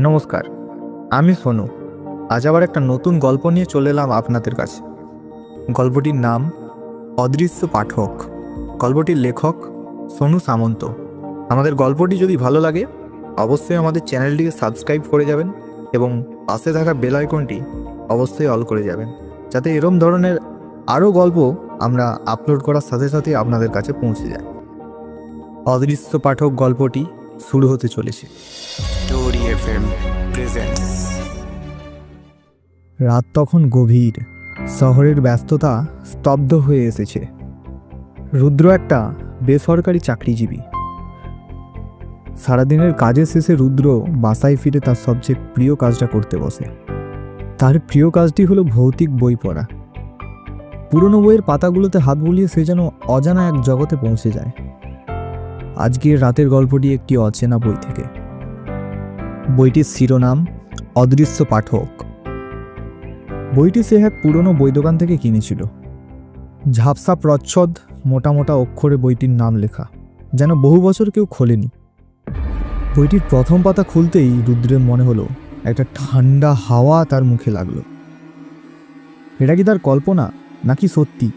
নমস্কার, আমি সোনু। আজ আবার একটা নতুন গল্প নিয়ে চলে এলাম আপনাদের কাছে। গল্পটির নাম অদৃশ্য পাঠক। গল্পটির লেখক সোনু সামন্ত। আমাদের গল্পটি যদি ভালো লাগে, অবশ্যই আমাদের চ্যানেলটিকে সাবস্ক্রাইব করে যাবেন এবং পাশে থাকা বেল আইকনটি অবশ্যই অল করে যাবেন, যাতে এরম ধরনের আরও গল্প আমরা আপলোড করার সাথে সাথে আপনাদের কাছে পৌঁছে যায়। অদৃশ্য পাঠক গল্পটি শুরু হতে চলেছে। রাত তখন গভীর। শহরের ব্যস্ততা স্তব্ধ হয়ে এসেছে। রুদ্র একটা বেসরকারি চাকরিজীবী। সারাদিনের কাজের শেষে রুদ্র বাসায় ফিরে তার সবচেয়ে প্রিয় কাজটা করতে বসে। তার প্রিয় কাজটি হলো ভৌতিক বই পড়া। পুরনো বইয়ের পাতাগুলোতে হাত বুলিয়ে সে যেন অজানা এক জগতে পৌঁছে যায়। আজকের রাতের গল্পটি একটি অচেনা বই থেকে। বইটির শিরোনাম, অদৃশ্য পাঠক। বইটি সে এক পুরনো বই দোকান থেকে কিনেছিল। ঝাপসা প্রচ্ছদ, মোটা মোটা অক্ষরে বইটির নাম লেখা, যেন বহু বছর কেউ খোলেনি। বইটির প্রথম পাতা খুলতেই রুদ্রের মনে হলো, একটা ঠান্ডা হাওয়া তার মুখে লাগল। এটা কি তার কল্পনা, নাকি সত্যি?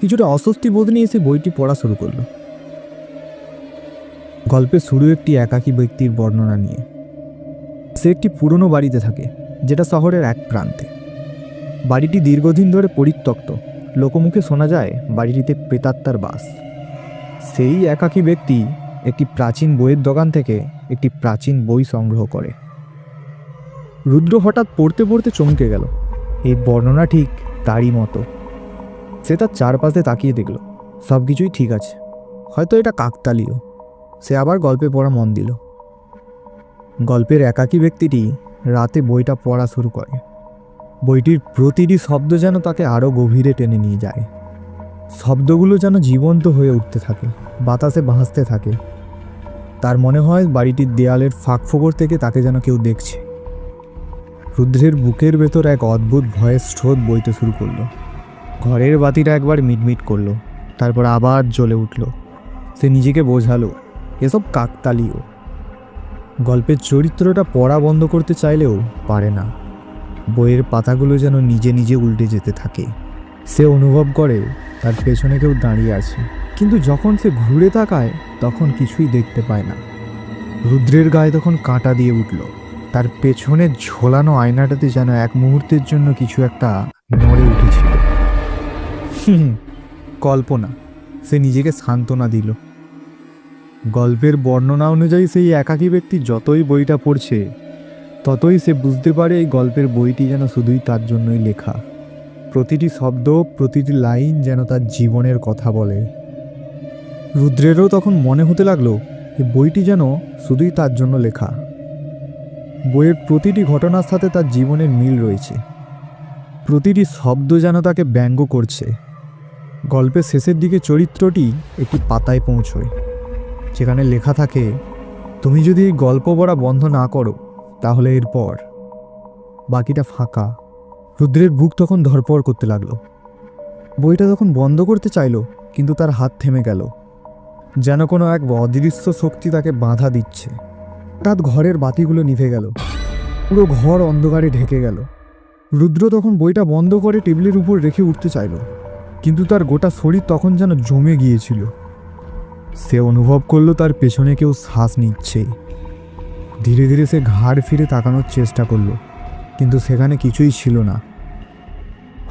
কিছুটা অস্বস্তি বোধ নিয়ে সে বইটি পড়া শুরু করল। গল্পের শুরু একটি একাকী ব্যক্তির বর্ণনা নিয়ে। সে একটি পুরনো বাড়িতে থাকে, যেটা শহরের এক প্রান্তে। বাড়িটি দীর্ঘদিন ধরে পরিত্যক্ত। লোকমুখে শোনা যায়, বাড়িটিতে প্রেতাত্মার বাস। সেই একাকী ব্যক্তি একটি প্রাচীন বইয়ের দোকান থেকে একটি প্রাচীন বই সংগ্রহ করে। রুদ্র হঠাৎ পড়তে পড়তে চমকে গেল। এই বর্ণনা ঠিক তারই মতো। সে তার চারপাশে তাকিয়ে দেখল সব কিছুই ঠিক আছে। হয়তো এটা কাকতালীয়। সে আবার গল্পে পড়া মন দিল। গল্পের একাকী ব্যক্তিটি রাতে বইটা পড়া শুরু করে। বইটির প্রতিটি শব্দ যেন তাকে আরও গভীরে টেনে নিয়ে যায়। শব্দগুলো যেন জীবন্ত হয়ে উঠতে থাকে, বাতাসে ভাসতে থাকে। তার মনে হয় বাড়িটির দেয়ালের ফাঁক ফোকর থেকে তাকে যেন কেউ দেখছে। রুদ্রের বুকের ভেতর এক অদ্ভুত ভয়ের স্রোত বইতে শুরু করল। ঘরের বাতিটা একবার মিটমিট করল, তারপর আবার জ্বলে উঠল। সে নিজেকে বোঝালো এসব কাকতালীয়। গল্পের চরিত্রটা পড়া বন্ধ করতে চাইলেও পারে না। বইয়ের পাতাগুলো যেন নিজে নিজে উল্টে যেতে থাকে। সে অনুভব করে, তার পেছনে কেউ দাঁড়িয়ে আছে। কিন্তু যখন সে ঘুরে তাকায়, তখন কিছুই দেখতে পায় না। রুদ্রের গায়ে তখন কাঁটা দিয়ে উঠল। তার পেছনে ঝোলানো আয়নাটাতে যেন এক মুহূর্তের জন্য কিছু একটা নড়ে উঠেছিল। কল্পনা। সে নিজেকে সান্ত্বনা দিল। গল্পের বর্ণনা অনুযায়ী সেই একাকী ব্যক্তি যতই বইটা পড়ছে, ততই সে বুঝতে পারে এই গল্পের বইটি যেন শুধুই তার জন্যই লেখা। প্রতিটি শব্দ, প্রতিটি লাইন যেন তার জীবনের কথা বলে। রুদ্রেরও তখন মনে হতে লাগল, এই বইটি যেন শুধুই তার জন্য লেখা। বইয়ের প্রতিটি ঘটনার সাথে তার জীবনের মিল রয়েছে। প্রতিটি শব্দ যেন তাকে ব্যঙ্গ করছে। গল্পের শেষের দিকে চরিত্রটি একটি পাতায় পৌঁছয়। যেখানে লেখা থাকে, তুমি যদি গল্প পড়া বন্ধ না করো, তাহলে এরপর বাকিটা ফাঁকা। রুদ্রের বুক তখন ধরপড় করতে লাগল। বইটা তখন বন্ধ করতে চাইলো, কিন্তু তার হাত থেমে গেল। যেন কোনো এক অদৃশ্য শক্তি তাকে বাধা দিচ্ছে। হঠাৎ ঘরের বাতিগুলো নিভে গেল। পুরো ঘর অন্ধকারে ঢেকে গেল। রুদ্র তখন বইটা বন্ধ করে টেবিলের উপর রেখে উঠতে চাইলো, কিন্তু তার গোটা শরীর তখন যেন জমে গিয়েছিল। সে অনুভব করল তার পেছনে কেউ শ্বাস নিচ্ছে। ধীরে ধীরে সে ঘাড় ফিরে তাকানোর চেষ্টা করল কিন্তু সেখানে কিছুই ছিল না।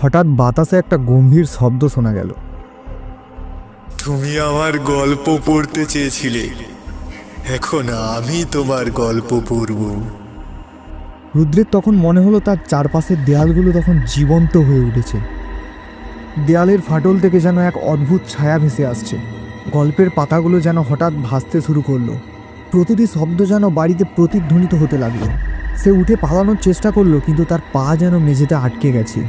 হঠাৎ বাতাসে একটা গম্ভীর শব্দ শোনা গেল। তুমি আমার গল্প পড়তে চেয়েছিলে। এখন আমি তোমার গল্প পড়ব। রুদ্রের তখন মনে হলো তার চারপাশের দেয়ালগুলো তখন জীবন্ত হয়ে উঠেছে। দেয়ালের ফাটল থেকে যেন এক অদ্ভুত ছায়া ভেসে আসছে। গল্পের পাতাগুলো যেন হঠাৎ ভাসতে শুরু করল। প্রতিটি শব্দ যেন বাড়িতে প্রতিধ্বনিত হতে লাগল। সে উঠে পালানোর চেষ্টা করল কিন্তু তার পা যেন মেঝেতে আটকে গেছে।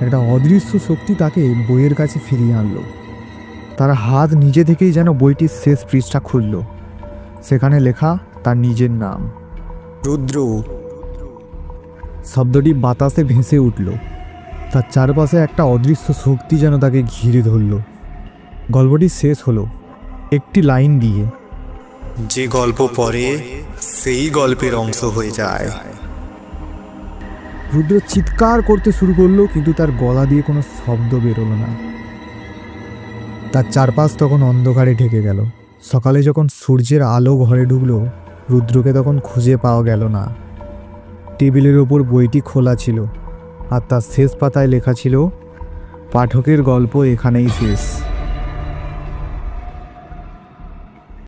একটা অদৃশ্য শক্তি তাকে বইয়ের কাছে ফিরিয়ে আনলো। তার হাত নিজে থেকেই যেন বইটির শেষ পৃষ্ঠা খুলল। সেখানে লেখা তার নিজের নাম। রুদ্র। শব্দটি বাতাসে ভেসে উঠল। তার চারপাশে একটা অদৃশ্য শক্তি যেন তাকে ঘিরে ধরল। গল্পটি শেষ হলো একটি লাইন দিয়ে। যে গল্প পরে সেই গল্পের অংশ হয়ে যায়। রুদ্র চিৎকার করতে শুরু করল কিন্তু তার গলা দিয়ে কোনো শব্দ বেরোলো না। তার চারপাশ তখন অন্ধকারে ঢেকে গেল। সকালে যখন সূর্যের আলো ঘরে ঢুকলো রুদ্রকে তখন খুঁজে পাওয়া গেল না। টেবিলের ওপর বইটি খোলা ছিল আর তার শেষ পাতায় লেখা ছিল পাঠকের গল্প এখানেই শেষ।